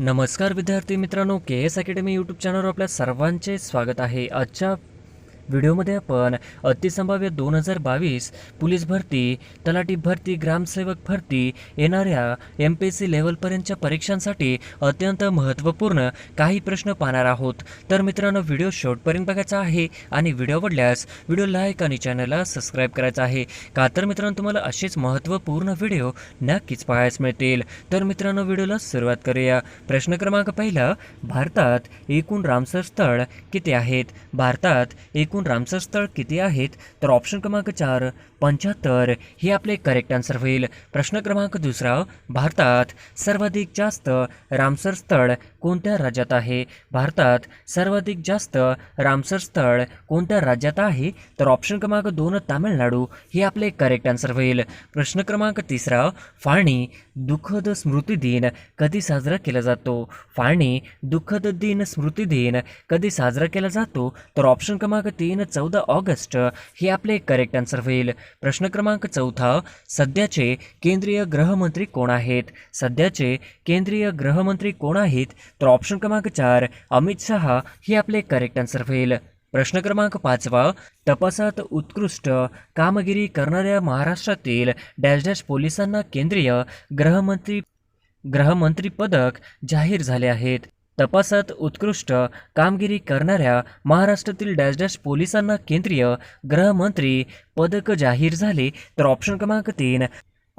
नमस्कार विद्यार्थी मित्रांनो के एस अकॅडमी यूट्यूब चॅनलवर आपल्या सर्वांचे स्वागत आहे. आजच्या व्हिडिओमध्ये आपण अतिसंभाव्य दोन हजार बावीस पोलीस भरती तलाठी भरती ग्रामसेवक भरती येणाऱ्या एम पी एस सी लेवलपर्यंतच्या परीक्षांसाठी अत्यंत महत्त्वपूर्ण काही प्रश्न पाहणार आहोत. तर मित्रांनो व्हिडिओ शेवटपर्यंत बघायचा आहे आणि व्हिडिओ आवडल्यास व्हिडिओ लाईक आणि चॅनलला सबस्क्राईब करायचा आहे. का तर मित्रांनो तुम्हाला असेच महत्त्वपूर्ण व्हिडिओ नक्कीच पाहायला मिळतील. तर मित्रांनो व्हिडिओला सुरुवात करूया. प्रश्न क्रमांक पहिला भारतात एकूण रामसर स्थळ किती आहेत? भारतात एकूण रामसर स्थळ किती आहेत? तर ऑप्शन क्रमांक चार पंच्याहत्तर. हे आपले करेक्ट आन्सर होईल. प्रश्न क्रमांक दुसरा भारतात सर्वाधिक जास्त रामसर स्थळ कोणत्या राज्यात आहे? भारतात सर्वाधिक जास्त रामसर स्थळ कोणत्या राज्यात आहे? तर ऑप्शन क्रमांक दोन तामिळनाडू. हे आपले करेक्ट आन्सर होईल. प्रश्न क्रमांक तिसरा फाळणी दुःखद स्मृती दिन कधी साजरा केला जातो? फाळणी दुःखद दिन स्मृती दिन कधी साजरा केला जातो? तर ऑप्शन क्रमांक तीन चौदा ऑगस्ट. हे आपले करेक्ट आन्सर होईल. प्रश्न क्रमांक चौथा सध्याचे केंद्रीय गृहमंत्री कोण आहेत? सध्याचे केंद्रीय गृहमंत्री कोण आहेत? तर ऑप्शन क्रमांक चार अमित शहा हे आपले करेक्ट आन्सर होईल. प्रश्न क्रमांक पाचवा तपासात उत्कृष्ट कामगिरी करणाऱ्या महाराष्ट्रातील डॅश डॅश पोलिसांना केंद्रीय गृहमंत्री गृहमंत्री पदक जाहीर झाले आहेत. तपासात उत्कृष्ट कामगिरी करणाऱ्या महाराष्ट्रातील डॅश डॅश पोलिसांना केंद्रीय गृहमंत्री पदक जाहीर झाले. तर ऑप्शन क्रमांक तीन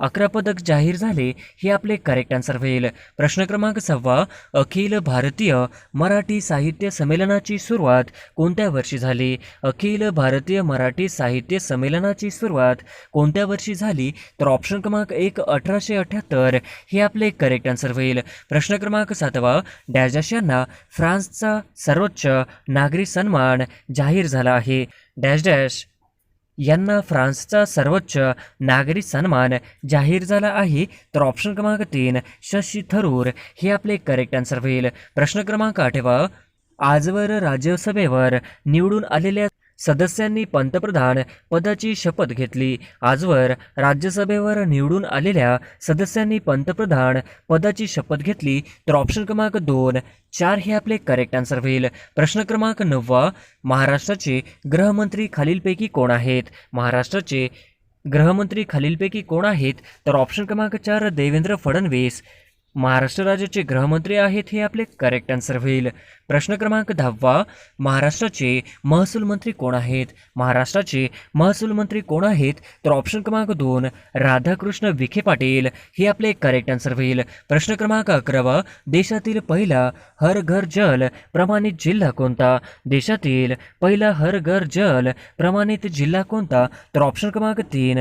अकरा पदक जाहीर झाले हे आपले करेक्ट आन्सर होईल. प्रश्न क्रमांक सहावा अखिल भारतीय मराठी साहित्य संमेलनाची सुरुवात कोणत्या वर्षी झाली? अखिल भारतीय मराठी साहित्य संमेलनाची सुरुवात कोणत्या वर्षी झाली? तर ऑप्शन क्रमांक एक अठराशे अठ्याहत्तर हे आपले करेक्ट आन्सर होईल. प्रश्न क्रमांक सातवा डॅश यांना फ्रान्सचा सर्वोच्च नागरी सन्मान जाहीर झाला आहे. डॅश डॅश यांना फ्रान्सचा सर्वोच्च नागरी सन्मान जाहीर झाला आहे. तर ऑप्शन क्रमांक तीन शशी थरूर. हे आपले करेक्ट आन्सर होईल. प्रश्न क्रमांक आठवा आजवर राज्यसभेवर निवडून आलेल्या सदस्यांनी पंतप्रधान पदाची शपथ घेतली. आजवर राज्यसभेवर निवडून आलेल्या सदस्यांनी पंतप्रधान पदाची शपथ घेतली तर ऑप्शन क्रमांक दोन चार हे आपले करेक्ट आन्सर होईल. प्रश्न क्रमांक नववा महाराष्ट्राचे गृहमंत्री खालीलपैकी कोण आहेत? महाराष्ट्राचे गृहमंत्री खालीलपैकी कोण आहेत? तर ऑप्शन क्रमांक चार देवेंद्र फडणवीस. महाराष्ट्र राज्याचे गृहमंत्री आहेत हे आपले करेक्ट आन्सर होईल. प्रश्न क्रमांक दहावा महाराष्ट्राचे महसूल मंत्री कोण आहेत? महाराष्ट्राचे महसूल मंत्री कोण आहेत? तर ऑप्शन क्रमांक दोन राधाकृष्ण विखे पाटील हे आपले करेक्ट आन्सर होईल. प्रश्न क्रमांक अकरावा देशातील पहिला हर घर जल प्रमाणित जिल्हा कोणता? देशातील पहिला हर घर जल प्रमाणित जिल्हा कोणता? तर ऑप्शन क्रमांक तीन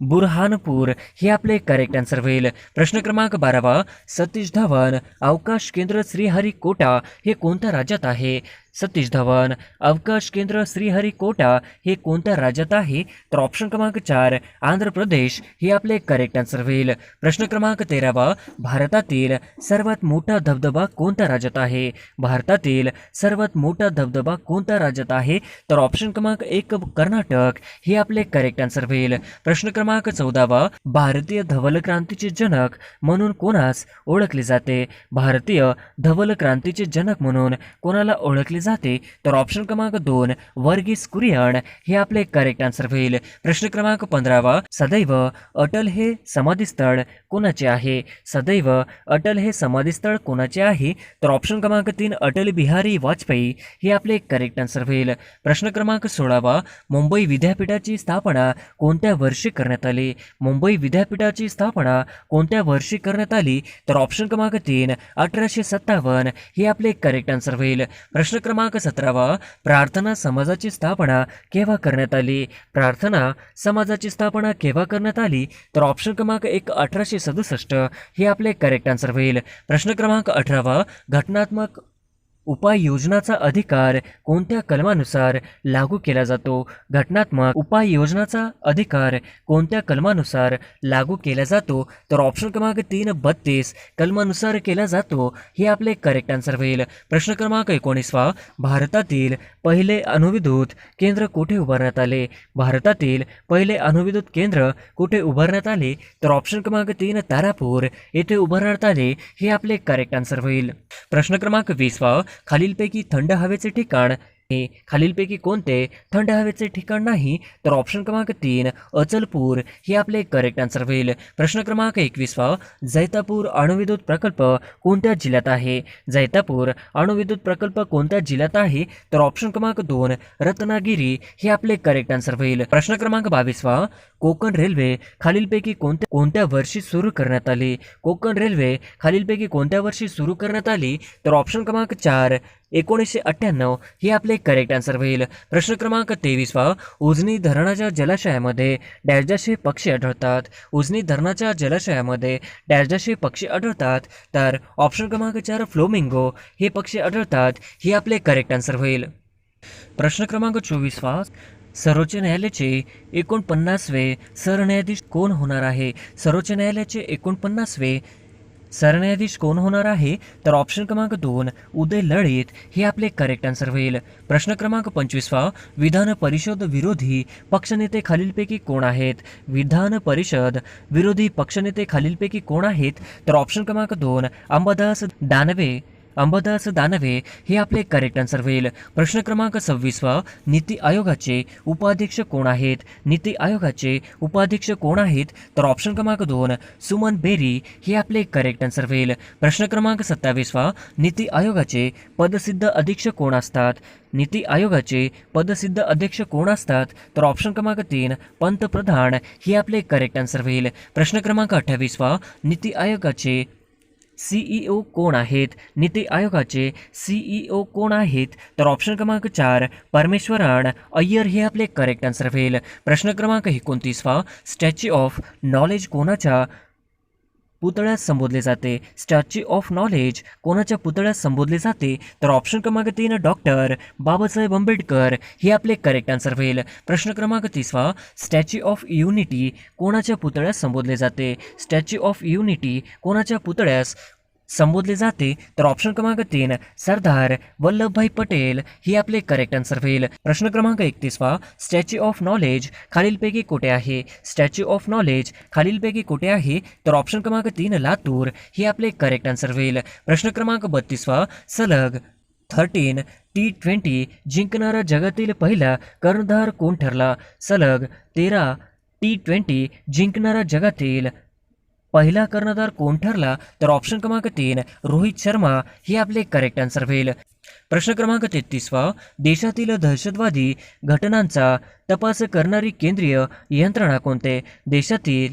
बुरहानपूर। हे आपले करेक्ट आन्सर होईल. प्रश्न क्रमांक बारावा, सतीश धवन, अवकाश केंद्र श्रीहरिकोटा हे कोणत्या राज्यात आहे? सतीश धवन, अवकाश केंद्र श्रीहरिकोटा हे कोणत्या राज्यात आहे? तर ऑप्शन क्रमांक चार, आंध्र प्रदेश हे आपले करेक्ट आन्सर होईल. प्रश्न क्रमांक तेरावा, भारतातील सर्वात मोठा धबधबा कोणत्या राज्यात आहे? भारतातील सर्वात मोठा धबधबा कोणत्या राज्यात आहे? तर ऑप्शन क्रमांक एक, कर्नाटक. हे आपले करेक्ट आन्सर होईल. प्रश्न क्रमांक चौदावा भारतीय धवल क्रांतीचे जनक म्हणून कोणास ओळखले जाते? भारतीय धवल क्रांतीचे जनक म्हणून कोणाला ओळखले जाते? तर ऑप्शन क्रमांक दोन वर्गीस कुरियन. हे आपले करेक्ट आन्सर होईल. प्रश्न क्रमांक पंधरावा सदैव अटल हे समाधीस्थळ कोणाचे आहे? सदैव अटल हे समाधीस्थळ कोणाचे आहे? तर ऑप्शन क्रमांक तीन अटल बिहारी वाजपेयी. हे आपले करेक्ट आन्सर होईल. प्रश्न क्रमांक सोळावा मुंबई विद्यापीठाची स्थापना कोणत्या वर्षी करण्यात आली? मुंबई विद्यापीठाची स्थापना कोणत्या वर्षी करण्यात आली? तर ऑप्शन क्रमांक तीन अठराशे सत्तावन्न. हे आपले करेक्ट आन्सर होईल. प्रश्न क्रमांक सतरावा प्रार्थना समाजाची स्थापना केव्हा करण्यात आली? प्रार्थना समाजाची स्थापना केव्हा करण्यात आली? तर ऑप्शन क्रमांक एक अठराशे सदुसष्ट हे आपले करेक्ट आन्सर होईल. प्रश्न क्रमांक अठरावा घटनात्मक उपाययोजनाचा अधिकार कोणत्या कलमानुसार लागू केला जातो? घटनात्मक उपाययोजनाचा अधिकार कोणत्या कलमानुसार लागू केला जातो? तर ऑप्शन क्रमांक तीन बत्तीस कलमानुसार केला जातो. हे आपले करेक्ट आन्सर होईल. प्रश्न क्रमांक एकोणीसवा भारतातील पहिले अणुविद्युत केंद्र कुठे उभारण्यात आले? भारतातील पहिले अणुविद्युत केंद्र कुठे उभारण्यात आले? तर ऑप्शन क्रमांक तीन तारापूर येथे उभारण्यात आले. हे आपले करेक्ट आन्सर होईल. प्रश्न क्रमांक वीसवा खालीलपैकी थंड हवेचे ठिकाण हे खालीलपैकी कोणते थंड हवेचे ठिकाण नाही तर ऑप्शन क्रमांक तीन अचलपूर. हे आपले करेक्ट आन्सर होईल. प्रश्न क्रमांक एकवीसवा जैतापूर अणुविद्युत प्रकल्प कोणत्या जिल्ह्यात आहे? जैतापूर अणुविद्युत प्रकल्प कोणत्या जिल्ह्यात आहे? तर ऑप्शन क्रमांक दोन रत्नागिरी. हे आपले करेक्ट आन्सर होईल. प्रश्न क्रमांक बावीसवा कोकण रेल्वे खालीलपैकी कोणत्या कोणत्या वर्षी सुरू करण्यात आली? कोकण रेल्वे खालीलपैकी कोणत्या वर्षी सुरू करण्यात आली? तर ऑप्शन क्रमांक चार एकोणीसशे अठ्ठ्याण्णव हे आपले करेक्ट आन्सर होईल. प्रश्न क्रमांक तेवीसवा उजनी धरणाच्या जलाशयामध्ये डॅशडाशे पक्षी आढळतात. उजनी धरणाच्या जलाशयामध्ये डॅशडाशे पक्षी आढळतात. तर ऑप्शन क्रमांक चार फ्लोमिंगो हे पक्षी आढळतात. हे आपले करेक्ट आन्सर होईल. प्रश्न क्रमांक चोवीसवा सर्वोच्च न्यायालयाचे एकोणपन्नासवे सरन्यायाधीश कोण होणार आहे? सर्वोच्च न्यायालयाचे एकोणपन्नासवे सरन्यायाधीश कोण होणार आहे? तर ऑप्शन क्रमांक दोन उदय लळित. हे आपले करेक्ट आन्सर होईल. प्रश्न क्रमांक पंचवीसवा विधान परिषद विरोधी पक्षनेते खालीलपैकी कोण आहेत? विधान परिषद विरोधी पक्षनेते खालीलपैकी कोण आहेत? तर ऑप्शन क्रमांक दोन अंबादास दानवे. अंबादास दानवे हे आपले करेक्ट आन्सर होईल. प्रश्न क्रमांक सव्वीसवा नीती आयोगाचे उपाध्यक्ष कोण आहेत? नीती आयोगाचे उपाध्यक्ष कोण आहेत? तर ऑप्शन क्रमांक दोन सुमन बेरी हे आपले करेक्ट आन्सर होईल. प्रश्न क्रमांक सत्तावीसवा नीती आयोगाचे पदसिद्ध अधीक्षक कोण असतात? नीती आयोगाचे पदसिद्ध अध्यक्ष कोण असतात? तर ऑप्शन क्रमांक तीन पंतप्रधान हे आपले करेक्ट आन्सर होईल. प्रश्न क्रमांक अठ्ठावीसवा नीती आयोगाचे सीईओ कोण आहेत? नीती आयोगाचे सीईओ कोण आहेत? तर ऑप्शन क्रमांक चार परमेश्वरान अय्यर हे आपले करेक्ट आन्सर होईल प्रश्न क्रमांक एकोणतीसवा स्टॅच्यू ऑफ नॉलेज कोणाच्या? पुतळ्यास संबोधले जाते. स्टॅच्यू ऑफ नॉलेज कोणाच्या पुतळ्यास संबोधले जाते? तर ऑप्शन क्रमांक तीन डॉक्टर बाबासाहेब आंबेडकर. हे आपले करेक्ट आन्सर होईल. प्रश्न क्रमांक तिसवा स्टॅच्यू ऑफ युनिटी कोणाच्या पुतळ्यास संबोधले जाते? स्टॅच्यू ऑफ युनिटी कोणाच्या पुतळ्यास? संबोधले जाते तर ऑप्शन क्रमांक तीन सरदार वल्लभभाई पटेल. ही आपले करेक्ट आन्सर होईल. प्रश्न क्रमांक एकतीसवा स्टॅच्यू ऑफ नॉलेज खालीलपैकी कुठे आहे? स्टॅच्यू ऑफ नॉलेज खालीलपैकी कुठे आहे? तर ऑप्शन क्रमांक तीन लातूर. ही आपले करेक्ट आन्सर होईल. प्रश्न क्रमांक बत्तीसवा सलग थर्टीन टी ट्वेंटी जिंकणारा जगातील पहिला कर्णधार कोण ठरला? सलग तेरा टी ट्वेंटी जिंकणारा जगातील पहिला कर्णधार कोण ठरला तर ऑप्शन क्रमांक तीन रोहित शर्मा हे आपले करेक्ट आन्सर होईल. प्रश्न क्रमांक तेहतीसवा देशातील दहशतवादी घटनांचा तपास करणारी केंद्रीय यंत्रणा कोणते? देशातील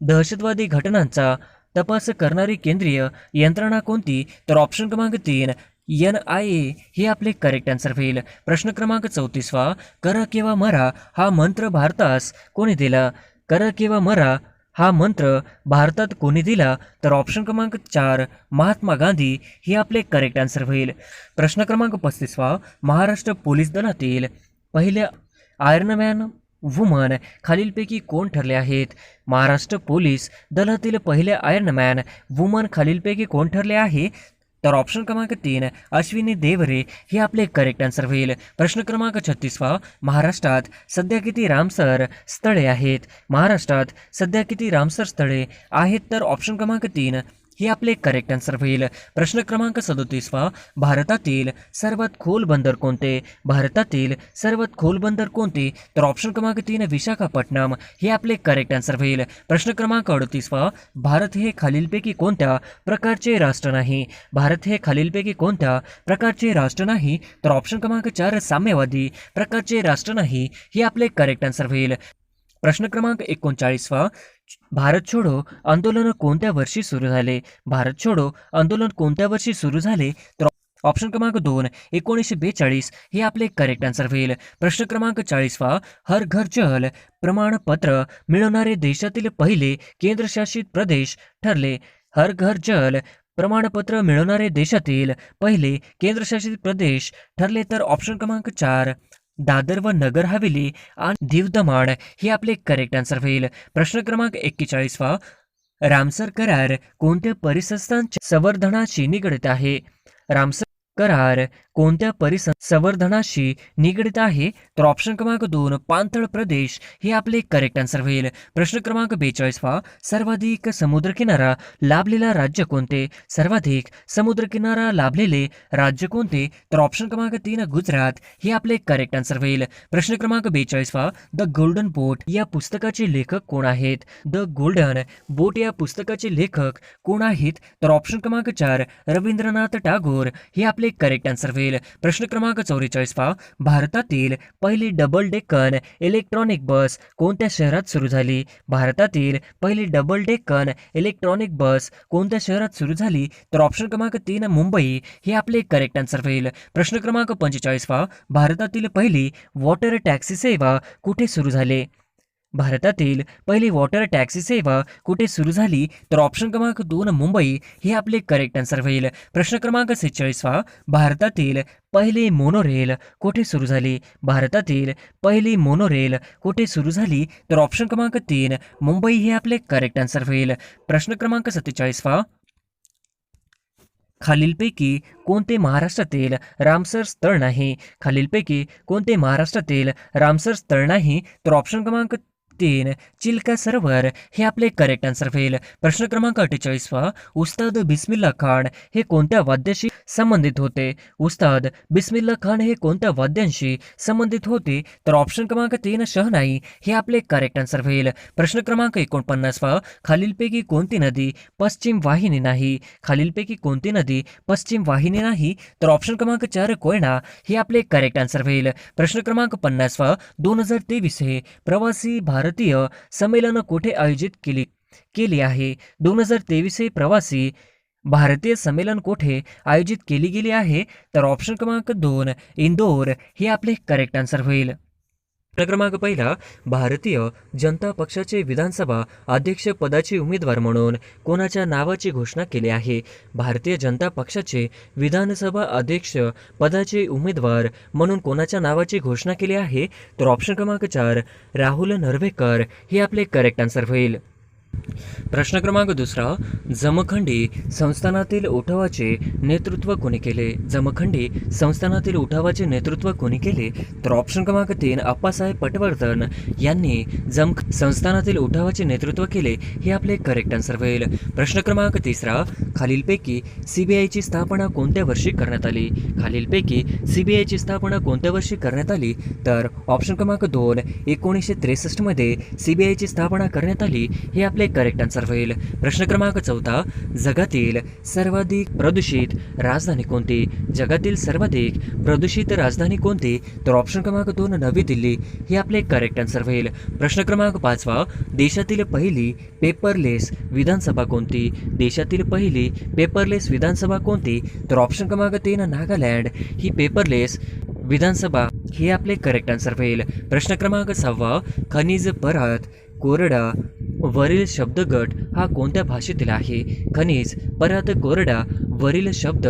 दहशतवादी घटनांचा तपास करणारी केंद्रीय यंत्रणा कोणती? तर ऑप्शन क्रमांक तीन एन आय ए हे आपले करेक्ट आन्सर होईल. प्रश्न क्रमांक चौतीसवा कर किंवा मरा हा मंत्र भारतास कोणी दिला? कर किंवा मरा हा मंत्र भारतात कोणी दिला तर ऑप्शन क्रमांक चार महात्मा गांधी हे आपले करेक्ट आन्सर होईल. प्रश्न क्रमांक पस्तीसवा महाराष्ट्र पोलीस दलातील पहिल्या आयर्नमॅन वुमन खालीलपैकी कोण ठरले आहेत? महाराष्ट्र पोलीस दलातील पहिले आयर्नमॅन वुमन खालीलपैकी कोण ठरले आहे? तर ऑप्शन क्रमांक तीन अश्विनी देवरे हे आपले करेक्ट आन्सर होईल. प्रश्न क्रमांक छत्तीसवा महाराष्ट्रात सध्या किती रामसर स्थळे आहेत? महाराष्ट्रात सध्या किती रामसर स्थळे आहेत? तर ऑप्शन क्रमांक तीन हे आपले करेक्ट आन्सर होईल. प्रश्न क्रमांक सदोतीसवा. भारतातील सर्वात खोल बंदर कोणते? भारतातील सर्वात खोल बंदर कोणते? तर ऑप्शन क्रमांक तीन विशाखापट्टणम. हे आपले करेक्ट आन्सर होईल. प्रश्न क्रमांक अडतीसवा. भारत हे खालीलपैकी कोणत्या प्रकारचे राष्ट्र नाही? भारत हे खालीलपैकी कोणत्या प्रकारचे राष्ट्र नाही? तर ऑप्शन क्रमांक चार साम्यवादी प्रकारचे राष्ट्र नाही. हे आपले करेक्ट आन्सर होईल. प्रश्न क्रमांक एकोणचाळीसवा. भारत छोडो आंदोलन कोणत्या वर्षी सुरू झाले? भारत छोडो आंदोलन कोणत्या वर्षी सुरू झाले? तर ऑप्शन क्रमांक दोन एकोणीसशे बेचाळीस. हे आपले करेक्ट आन्सर होईल. प्रश्न क्रमांक चाळीसवा हर घर जल प्रमाणपत्र मिळवणारे देशातील पहिले केंद्रशासित प्रदेश ठरले. हर घर जल प्रमाणपत्र मिळवणारे देशातील पहिले केंद्रशासित प्रदेश ठरले. तर ऑप्शन क्रमांक चार दादर व नगर हवेली आणि दीव दमाण हे आपले करेक्ट आन्सर होईल. प्रश्न क्रमांक एक्केचाळीसवा रामसर करार कोणत्या परिसंस्थांच्या संवर्धनाशी निगडित आहे? रामसर करार कोणत्या परिसंवर्धनाशी संवर्धनाशी आहे? तर ऑप्शन क्रमांक दोन पाणथळ प्रदेश. हे आपले करेक्ट आन्सर होईल. प्रश्न क्रमांक बेचाळीस बेचाळीसवा सर्वाधिक समुद्रकिनारा लाभलेला राज्य कोणते? सर्वाधिक समुद्रकिनारा लाभलेले राज्य कोणते? तर ऑप्शन क्रमांक तीन गुजरात. हे आपले करेक्ट आन्सर होईल. प्रश्न क्रमांक बेचाळीस बेचाळीसवा द गोल्डन बोट या पुस्तकाचे लेखक कोण आहेत? द गोल्डन बोट या पुस्तकाचे लेखक कोण आहेत? तर ऑप्शन क्रमांक चार रवींद्रनाथ टागोर. हे आपले करेक्ट आन्सर होईल. प्रश्न क्रमांक चौवेचाळीसवा भारतातील पहिली डबल डेक्कन इलेक्ट्रॉनिक बस कोणत्या शहरात सुरू झाली? भारतातील पहिली डबल डेक्कन इलेक्ट्रॉनिक बस कोणत्या शहरात सुरू झाली? तर ऑप्शन क्रमांक तीन मुंबई हे आपले करेक्ट आन्सर होईल. प्रश्न क्रमांक पंचेचाळीसवा भारतातील पहिली वॉटर टॅक्सी सेवा कुठे सुरू झाली? भारतातील पहिली वॉटर टॅक्सी सेवा कुठे सुरू झाली तर ऑप्शन क्रमांक दोन मुंबई हे आपले करेक्ट आन्सर होईल. प्रश्न क्रमांक सेहेचाळीसवा भारतातील पहिली मोनोरेल कुठे सुरू झाली? भारतातील पहिली मोनोरेल कुठे सुरू झाली? तर ऑप्शन क्रमांक तीन मुंबई हे आपले करेक्ट आन्सर होईल. प्रश्न क्रमांक सत्तेचाळीसवा खालीलपैकी कोणते महाराष्ट्रातील रामसर स्थळ नाही? खालीलपैकी कोणते महाराष्ट्रातील रामसर स्थळ नाही? तर ऑप्शन क्रमांक तीन चिल्का सर्व्हर हे आपले करेक्ट आन्सर होईल प्रश्न क्रमांक अठ्ठेचाळीसवा उस्ताद बिस्मिल्ला खान हे कोणत्या वाद्याशी संबंधित होते? उस्ताद बिस्मिल्ला खान हे कोणत्या वाद्यांशी संबंधित होते? तर ऑप्शन क्रमांक तीन शहनाई हे आपले करेक्ट आन्सर होईल प्रश्न क्रमांक एकोणपन्नासवा खालीलपैकी कोणती नदी पश्चिम वाहिनी नाही? खालीलपैकी कोणती नदी पश्चिम वाहिनी नाही? तर ऑप्शन क्रमांक चार कोयना हे आपले करेक्ट आन्सर होईल प्रश्न क्रमांक पन्नासवा दोन हजार तेवीस हे प्रवासी भारतीय संमेलन कुठे आयोजित केली केली आहे? दोन हजार तेवीस हे प्रवासी भारतीय संमेलन कोठे आयोजित केली गेली आहे? तर ऑप्शन क्रमांक दोन इंदोर. हे आपले करेक्ट आन्सर होईल. क्रमांक पहिला भारतीय जनता पक्षाचे विधानसभा अध्यक्ष पदाचे उमेदवार म्हणून कोणाच्या नावाची घोषणा केली आहे? भारतीय जनता पक्षाचे विधानसभा अध्यक्ष पदाचे उमेदवार म्हणून कोणाच्या नावाची घोषणा केली आहे? तर ऑप्शन क्रमांक चार राहुल नर्वेकर. हे आपले करेक्ट आन्सर होईल. प्रश्न क्रमांक दुसरा जमखंडी संस्थानातील उठावाचे नेतृत्व कोणी केले? जमखंडी संस्थानातील उठावाचे नेतृत्व कोणी केले? तर ऑप्शन क्रमांक तीन अप्पासाहेब पटवर्धन यांनी जम संस्थानातील उठावाचे नेतृत्व केले हे आपले करेक्ट आन्सर होईल. प्रश्न क्रमांक तिसरा खालीलपैकी सीबीआयची स्थापना कोणत्या वर्षी करण्यात आली? खालीलपैकी सीबीआयची स्थापना कोणत्या वर्षी करण्यात आली? तर ऑप्शन क्रमांक दोन एकोणीसशे त्रेसष्टमध्ये सीबीआयची स्थापना करण्यात आली हे आपले करेक्ट आन्सर होईल. प्रश्न क्रमांक चौथा जगातील सर्वाधिक प्रदूषित राजधानी कोणती? जगातील सर्वाधिक प्रदूषित राजधानी कोणती? तर ऑप्शन क्रमांक दोन नवी दिल्ली. हे आपले करेक्ट आन्सर होईल. प्रश्न क्रमांक पाचवा देशातील पहिली पेपरलेस विधानसभा कोणती? देशातील पहिली पेपरलेस विधानसभा कोणती? तर ऑप्शन क्रमांक तीन नागालँड. ही पेपरलेस विधानसभा हे आपले करेक्ट आन्सर होईल. प्रश्न क्रमांक सहावा खनिज परत कोरडा वरील शब्दगट हा कोणत्या भाषेतील आहे? खनिज परत कोरडा वरील शब्द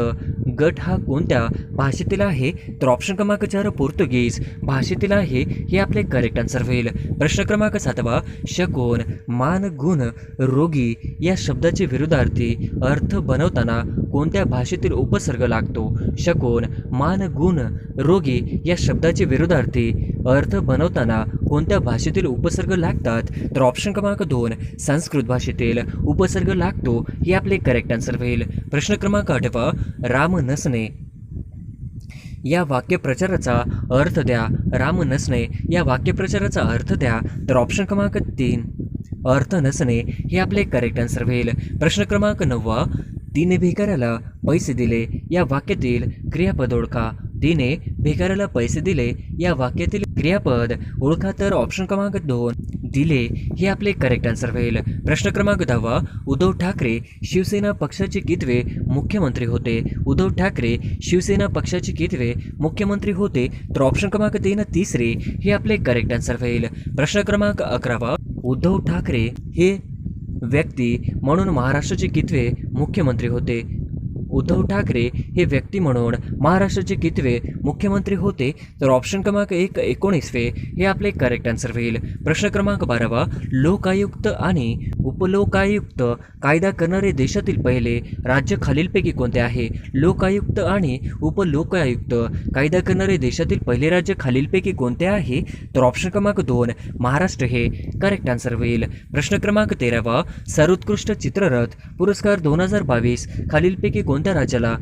गट हा कोणत्या भाषेतील आहे? तर ऑप्शन क्रमांक चार पोर्तुगीज. भाषेतील आहे हे आपले करेक्ट आन्सर होईल. प्रश्न क्रमांक सातवा शकोन मान गुण रोगी या शब्दाचे विरुद्धार्थी अर्थ बनवताना कोणत्या भाषेतील उपसर्ग लागतो? शकोन मान गुण रोगी या शब्दाचे विरुद्धार्थी अर्थ बनवताना कोणत्या भाषेतील उपसर्ग लागतात? तर ऑप्शन क्रमांक दोन संस्कृत भाषेतील उपसर्ग लागतो हे आपले करेक्ट आन्सर होईल. प्रश्न क्रमांक आठवा राम नसणे. या वाक्यप्रचाराचा अर्थ द्या. राम नसणे. या वाक्यप्रचाराचा अर्थ द्या. तर ऑप्शन क्रमांक तीन. अर्थ नसणे हे आपले करेक्ट आन्सर होईल. प्रश्न क्रमांक नववा. तिने भिकाऱ्याला पैसे दिले. या वाक्यातील क्रियापद ओळखा. तिने भिकाऱ्याला पैसे दिले. या वाक्यातील क्रियापद ओळखा तर ऑप्शन क्रमांक दोन. दिले हे आपले करेक्ट आन्सर होईल. प्रश्न क्रमांक दहावा उद्धव ठाकरे शिवसेना पक्षाचे कितवे मुख्यमंत्री होते? उद्धव ठाकरे शिवसेना पक्षाचे कितवे मुख्यमंत्री होते? तर ऑप्शन क्रमांक तीन तिसरे हे आपले करेक्ट आन्सर होईल. प्रश्न क्रमांक अकरावा उद्धव ठाकरे हे व्यक्ती म्हणून महाराष्ट्राचे कितवे मुख्यमंत्री होते? उद्धव ठाकरे हे व्यक्ती म्हणून महाराष्ट्राचे कितवे मुख्यमंत्री होते? तर ऑप्शन क्रमांक एक एकोणीसवे हे आपले करेक्ट आन्सर होईल. प्रश्न क्रमांक बारावा लोकायुक्त आणि उपलोकायुक्त कायदा करणारे देशातील पहिले राज्य खालीलपैकी कोणते आहे? लोकायुक्त आणि उपलोकायुक्त कायदा करणारे देशातील पहिले राज्य खालीलपैकी कोणते आहे? तर ऑप्शन क्रमांक दोन महाराष्ट्र हे. करेक्ट आन्सर होईल. प्रश्न क्रमांक तेरावा सर्वोत्कृष्ट चित्ररथ पुरस्कार दोन हजार बावीस खालीलपैकी कोणत्या राज्याला?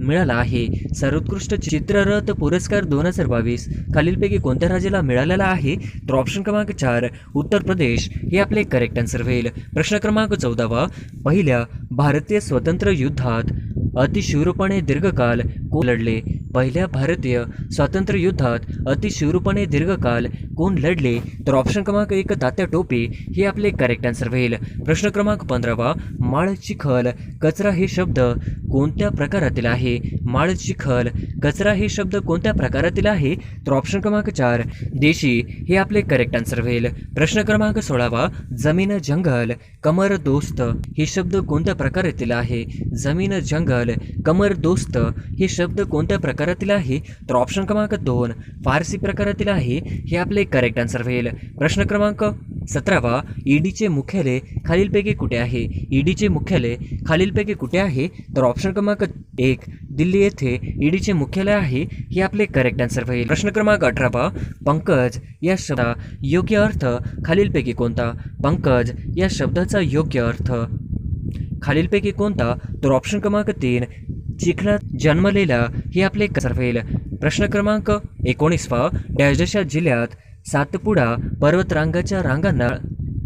मिळाला आहे. सर्वोत्कृष्ट चित्ररथ पुरस्कार दोन हजार बावीस खालीलपैकी कोणत्या राज्याला मिळालेला आहे? तर ऑप्शन क्रमांक चार उत्तर प्रदेश. हे आपले करेक्ट आन्सर होईल. प्रश्न क्रमांक चौदावा पहिल्या भारतीय स्वतंत्र युद्धात अतिशूरपणे दीर्घकाल को लढले पहिल्या भारतीय स्वातंत्र्य युद्धात अतिशूरपणे दीर्घकाल कोण लढले तर ऑप्शन क्रमांक एक तात्या टोपे हे आपले करेक्ट आन्सर होईल. प्रश्न क्रमांक पंधरावा माळ चिखल कचरा हे शब्द कोणत्या प्रकारातील आहे? माळ चिखल कचरा हे शब्द कोणत्या प्रकारातील आहे? तर ऑप्शन क्रमांक चार देशी हे आपले करेक्ट आन्सर होईल. प्रश्न क्रमांक सोळावा जमीन जंगल कमर दोस्त हे शब्द कोणत्या प्रकारातील आहे? जमीन जंगल कमर दोस्त हे शब्द कोणत्या प्रकार प्रकारातील आहे तर ऑप्शन क्रमांक दोन फारसी प्रकारातील आहे हे आपले करेक्ट आन्सर होईल. प्रश्न क्रमांक सतरावा ईडीचे मुख्यालय खालीलपैकी कुठे आहे? ईडीचे मुख्यालय खालीलपैकी कुठे आहे? तर ऑप्शन क्रमांक एक दिल्ली येथे ईडीचे मुख्यालय आहे हे आपले करेक्ट आन्सर होईल. प्रश्न क्रमांक अठरावा पंकज या शब्दा योग्य अर्थ खालीलपैकी कोणता? पंकज या शब्दाचा योग्य अर्थ खालीलपैकी कोणता? तर ऑप्शन क्रमांक तीन चिखलात जन्मलेला हे आपले कसर होईल प्रश्न क्रमांक एकोणीसवा डॅशडशा जिल्ह्यात सातपुडा पर्वतरांगाच्या रांगांना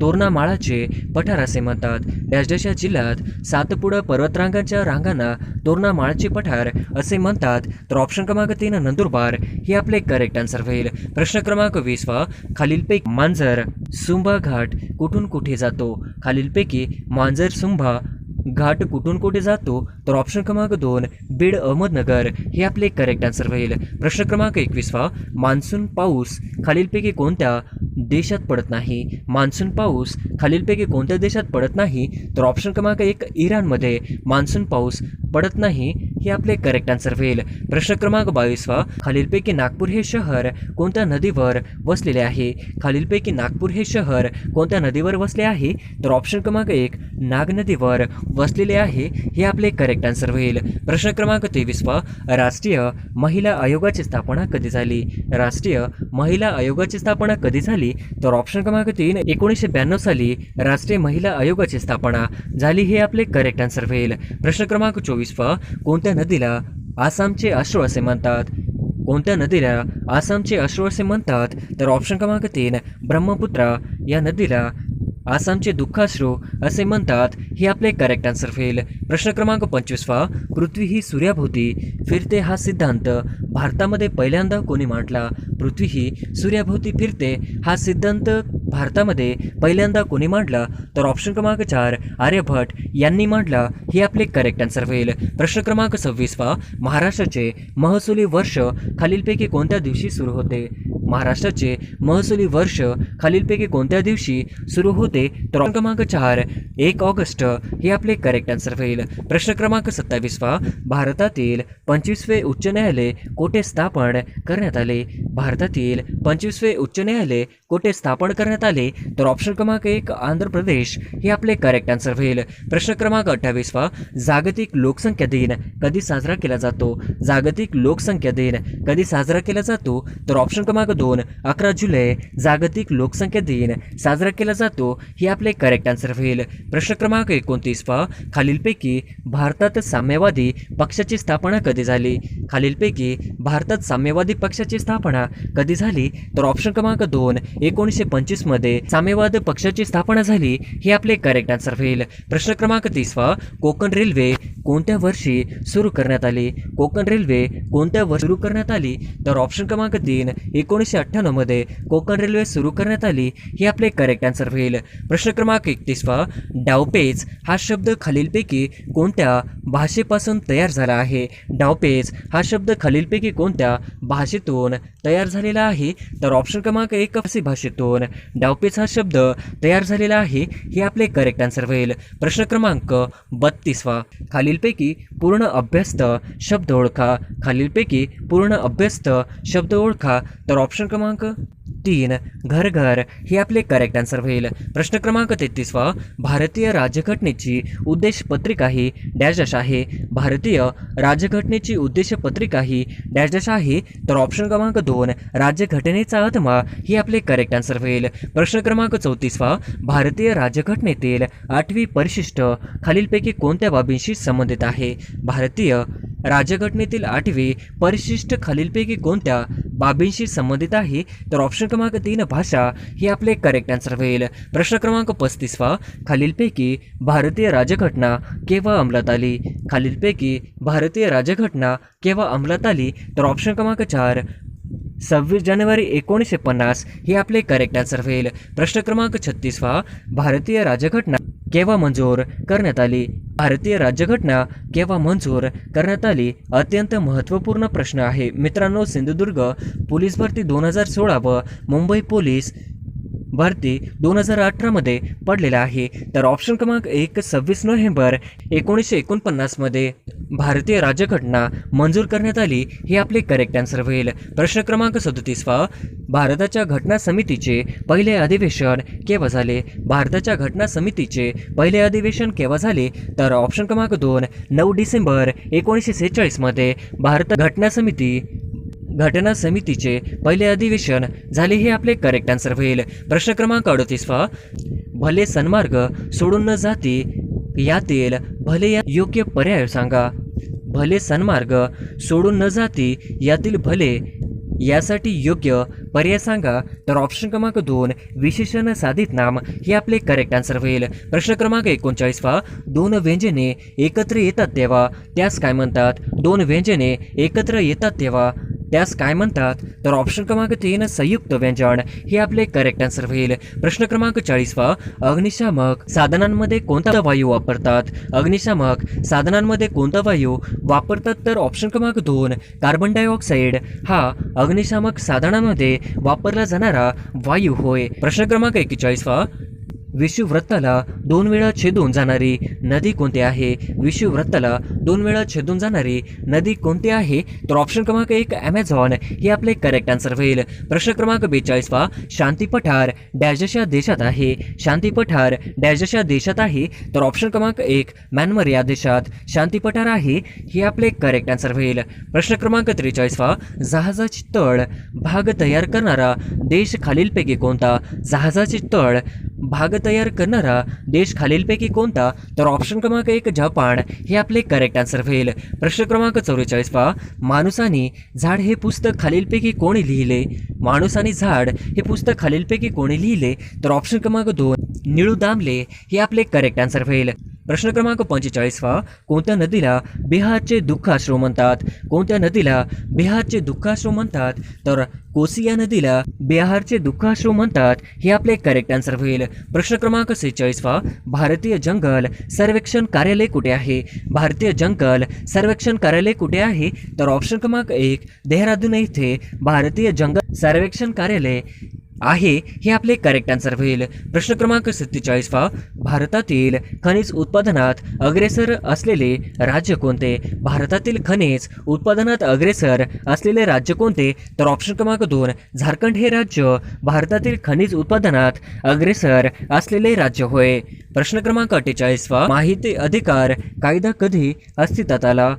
तोरणामाळाचे पठार असे म्हणतात. डॅशडशा जिल्ह्यात सातपुडा पर्वतरांगाच्या रांगांना तोरणामाळाचे पठार असे म्हणतात. तर ऑप्शन क्रमांक तीन नंदुरबार हे आपले करेक्ट आन्सर होईल. प्रश्न क्रमांक वीसवा खालीलपैकी मांजर सुंभा घाट कुठून कुठे जातो? खालीलपैकी मांजर सुंभा घाट कुठून कुठे जातो तर ऑप्शन क्रमांक दोन बीड अहमदनगर. हे आपले करेक्ट आन्सर होईल. प्रश्न क्रमांक एकवीसवा मान्सून पाऊस खालीलपैकी कोणत्या देशात पडत नाही? मान्सून पाऊस खालीलपैकी कोणत्या देशात पडत नाही? तर ऑप्शन क्रमांक एक इराणमध्ये. मान्सून पाऊस पडत नाही हे आपले करेक्ट आन्सर होईल. प्रश्न क्रमांक बावीसवा खालीलपैकी नागपूर हे शहर कोणत्या नदीवर वसलेले आहे? खालीलपैकी नागपूर हे शहर कोणत्या नदीवर वसले आहे? तर ऑप्शन क्रमांक एक नाग नदीवर वसलेले आहे हे आपले करेक्ट आन्सर होईल. प्रश्न क्रमांक तेवीसवा राष्ट्रीय महिला आयोगाची स्थापना कधी झाली? राष्ट्रीय महिला आयोगाची स्थापना कधी झाली? तर ऑप्शन क्रमांक तीन एकोणीसशे ब्याण्णव साली राष्ट्रीय महिला आयोगाची स्थापना झाली हे आपले करेक्ट आन्सर होईल. प्रश्न क्रमांक चोवीसवा कोणत्या नदीला आसामचे अश्रू असे म्हणतात? कोणत्या नदीला आसामचे अश्रू असे म्हणतात? तर ऑप्शन क्रमांक तीन ब्रह्मपुत्रा. या नदीला आसामचे दुःखाश्रू असे म्हणतात. हे आपले करेक्ट आन्सर होईल प्रश्न क्रमांक पंचवीसवा पृथ्वी ही सूर्याभोवती. फिरते हा सिद्धांत. भारतामध्ये पहिल्यांदा कोणी मांडला? पृथ्वी ही सूर्याभोवती फिरते हा सिद्धांत भारतामध्ये पहिल्यांदा कोणी मांडला तर ऑप्शन क्रमांक चार आर्यभट यांनी मांडला हे आपले करेक्ट आन्सर होईल. प्रश्न क्रमांक सव्वीसवा महाराष्ट्राचे महसुली वर्ष खालीलपैकी कोणत्या दिवशी सुरू होते? महाराष्ट्राचे महसुली वर्ष खालीलपैकी कोणत्या दिवशी सुरू होते? तर ऑप्शन क्रमांक चार एक ऑगस्ट हे आपले करेक्ट आन्सर होईल. प्रश्न क्रमांक सत्तावीसवा भारतातील पंचवीसवे उच्च न्यायालय कोठे स्थापन करण्यात आले? भारतातील पंचवीसवे उच्च न्यायालय कोठे स्थापन करण्यात आले तर ऑप्शन क्रमांक एक आंध्र प्रदेश. हे आपले करेक्ट आन्सर होईल. प्रश्न क्रमांक अठ्ठावीसवा जागतिक लोकसंख्या दिन कधी साजरा केला जातो? जागतिक लोकसंख्या दिन कधी साजरा केला जातो? तर ऑप्शन क्रमांक दोन अकरा जुलै जागतिक लोकसंख्या दिन साजरा केला जातो. हे आपले करेक्ट आन्सर होईल. प्रश्न क्रमांक एकोणतीसवा खालीलपैकी भारतात साम्यवादी पक्षाची स्थापना कधी झाली? खालीलपैकी भारतात साम्यवादी पक्षाची स्थापना कधी झाली? तर ऑप्शन क्रमांक दोन एकोणीसशे पंचवीस मध्ये साम्यवाद पक्षाची स्थापना झाली हे आपले करेक्ट आन्सर होईल. प्रश्न क्रमांक तीसवा कोकण रेल्वे कोणत्या वर्षी सुरू करण्यात आली? कोकण रेल्वे कोणत्या वर्षी सुरू करण्यात आली? तर ऑप्शन क्रमांक तीन एकोणीसशे अठ्ठ्याण्णवमध्ये कोकण रेल्वे सुरू करण्यात आली हे आपले करेक्ट आन्सर होईल. प्रश्न क्रमांक एकतीसवा डावपेच हा शब्द खालीलपैकी कोणत्या भाषेपासून तयार झाला आहे? डावपेच हा शब्द खालीलपैकी कोणत्या भाषेतून तयार झालेला आहे? तर ऑप्शन क्रमांक एक असे भाषेतून डावपेच हा शब्द तयार झालेला आहे हे आपले करेक्ट आन्सर होईल. प्रश्न क्रमांक बत्तीसवा खालील खालीलपैकी पूर्ण अभ्यस्त शब्द ओळखा. खालीलपैकी पूर्ण अभ्यस्त शब्द ओळखा. तर ऑप्शन क्रमांक? तीन घर घर हे आपले करेक्ट आन्सर होईल. प्रश्न क्रमांक तेहतीसवा भारतीय राज्यघटनेची उद्देश पत्रिका ही डॅश डॅश आहे. भारतीय राज्यघटनेची उद्देश पत्रिका ही डॅश डॅश आहे. तर ऑप्शन क्रमांक दोन राज्यघटनेचा आत्मा ही आपले करेक्ट आन्सर होईल. प्रश्न क्रमांक चौतीसवा भारतीय राज्यघटनेतील आठवी परिशिष्ट खालीलपैकी कोणत्या बाबींशी संबंधित आहे? भारतीय राज्यघटनेतील आठवी परिशिष्ट खालीलपैकी कोणत्या बाबींशी संबंधित आहे? तर ऑप्शन क्रमांक तीन भाषा. ही आपले करेक्ट आन्सर होईल. प्रश्न क्रमांक पस्तीसवा. खालीलपैकी भारतीय राज्यघटना केव्हा अंमलात आली? खालीलपैकी भारतीय राज्यघटना केव्हा अंमलात आली? तर ऑप्शन क्रमांक चार सव्वीस जानेवारी एकोणीसशे पन्नास हे आपले करेक्ट आन्सर होईल. प्रश्न क्रमांक छत्तीसवा भारतीय राज्यघटना केव्हा मंजूर करण्यात आली? भारतीय राज्यघटना केव्हा मंजूर करण्यात आली? अत्यंत महत्त्वपूर्ण प्रश्न आहे. मित्रांनो सिंधुदुर्ग पोलीस भरती दोन हजार सोळा व मुंबई पोलीस भरती दोन हजार अठरामध्ये पडलेला आहे. तर ऑप्शन क्रमांक एक सव्वीस नोव्हेंबर एकोणीसशे एकोणपन्नासमध्ये भारतीय राज्यघटना मंजूर करण्यात आली हे आपले करेक्ट आन्सर होईल. प्रश्न क्रमांक सदतीसवा भारताच्या घटना समितीचे पहिले अधिवेशन केव्हा झाले? भारताच्या घटना समितीचे पहिले अधिवेशन केव्हा झाले? तर ऑप्शन क्रमांक दोन नऊ डिसेंबर एकोणीसशे सेहेचाळीसमध्ये भारत घटना समिती घटना समितीचे पहिले अधिवेशन झाले हे आपले करेक्ट आन्सर होईल. प्रश्न क्रमांक अडतीसवा भले सन्मार्ग सोडून न जाती यातील भले या योग्य पर्याय सांगा. भले सन्मार्ग सोडून न जाती यातील भले यासाठी योग्य पर्याय सांगा. तर ऑप्शन क्रमांक दोन विशेषण साधित नाम हे आपले करेक्ट आन्सर होईल. प्रश्न क्रमांक एकोणचाळीसवा दोन व्यंजने एकत्र येतात तेव्हा त्यास काय म्हणतात? दोन व्यंजने एकत्र येतात तेव्हा त्यास काय म्हणतात? तर ऑप्शन क्रमांक तीन संयुक्त व्यंजन. हे आपले करेक्ट आन्सर होईल. प्रश्न क्रमांक चाळीसवा अग्निशामक साधनांमध्ये कोणता वायू वापरतात? अग्निशामक साधनांमध्ये कोणता वायू वापरतात? तर ऑप्शन क्रमांक दोन कार्बन डायऑक्साईड हा अग्निशामक साधनांमध्ये वापरला जाणारा वायू होय. प्रश्न क्रमांक एक्केचाळीसवा विषुवृत्ताला दोन वेळा छेदून जाणारी नदी कोणती आहे? विषुवृत्ताला दोन वेळा छेदून जाणारी नदी कोणती आहे? तर ऑप्शन क्रमांक एक ॲमेझॉन हे आपले करेक्ट आन्सर होईल. प्रश्न क्रमांक बेचाळीसवा शांती पठार डॅशच्या देशात आहे. शांती पठार डॅशच्या देशात आहे. तर ऑप्शन क्रमांक एक म्यानमार या देशात शांती पठार आहे. हे आपले करेक्ट आन्सर होईल. प्रश्न क्रमांक त्रेचाळीसवा जहाजाची तळ भाग तयार करणारा देश खालीलपैकी कोणता? जहाजाची तळ भाग तयार करणारा देश खालीलपैकी कोणता? तर ऑप्शन क्रमांक एक जपान. हे आपले करेक्ट आन्सर होईल. प्रश्न क्रमांक चौवेचाळीस पा माणूसाने झाड हे पुस्तक खालीलपैकी कोणी लिहिले? माणूसाने झाड हे पुस्तक खालीलपैकी कोणी लिहिले? तर ऑप्शन क्रमांक दोन निळू दामले हे आपले करेक्ट आन्सर होईल. प्रश्न क्रमांक पंचेचाळीसवा कोणत्या नदीला बिहारचे दुःखाश्रू म्हणतात? कोणत्या नदीला बिहारचे दुःखाश्रू म्हणतात? तर कोसी या नदीला बिहारचे दुःखाश्रू म्हणतात हे आपले करेक्ट आन्सर होईल. प्रश्न क्रमांक सेहेचाळीसवा भारतीय जंगल सर्वेक्षण कार्यालय कुठे आहे? भारतीय जंगल सर्वेक्षण कार्यालय कुठे आहे? तर ऑप्शन क्रमांक एक देहरादून येथे भारतीय जंगल सर्वेक्षण कार्यालय आहे हे आपले करेक्ट आन्सर होईल. प्रश्न क्रमांक सत्तेचाळीसवा भारतातील खनिज उत्पादनात अग्रेसर असलेले राज्य कोणते? भारतातील खनिज उत्पादनात अग्रेसर असलेले राज्य कोणते? तर ऑप्शन क्रमांक दोन झारखंड हे राज्य भारतातील खनिज उत्पादनात अग्रेसर असलेले राज्य होय. प्रश्न क्रमांक अठ्ठेचाळीसवा माहिती अधिकार कायदा कधी अस्तित्वात आला?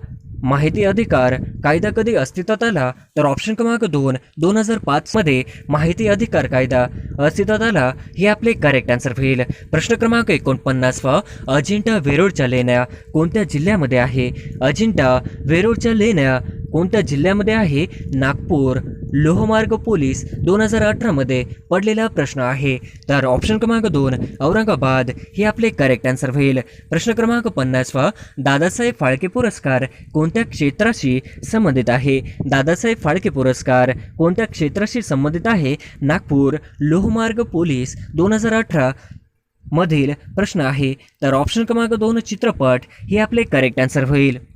माहिती अधिकार कायदा कधी अस्तित्वात आला तर ऑप्शन क्रमांक दोन दोन हजार पाचमध्ये माहिती अधिकार कायदा अस्तित्वात आला हे आपले करेक्ट आन्सर होईल. प्रश्न क्रमांक एकोणपन्नासवा अजिंठा वेरूळच्या लेण्या कोणत्या जिल्ह्यामध्ये आहे? अजिंठा वेरूळच्या लेण्या कोणत्या जिल्ह्यामध्ये आहे? नागपूर. लोहमार्ग पोलीस दोन हजार अठरामध्ये पडलेला प्रश्न आहे. तर ऑप्शन क्रमांक दोन औरंगाबाद. हे आपले करेक्ट आन्सर होईल. प्रश्न क्रमांक पन्नासवा दादासाहेब फाळके पुरस्कार कोणत्या क्षेत्राशी संबंधित आहे? दादासाहेब फाळके पुरस्कार कोणत्या क्षेत्राशी संबंधित आहे? नागपूर. लोहमार्ग पोलीस दोन हजार अठरा मधील प्रश्न आहे. तर ऑप्शन क्रमांक दोन चित्रपट. हे आपले करेक्ट आन्सर होईल.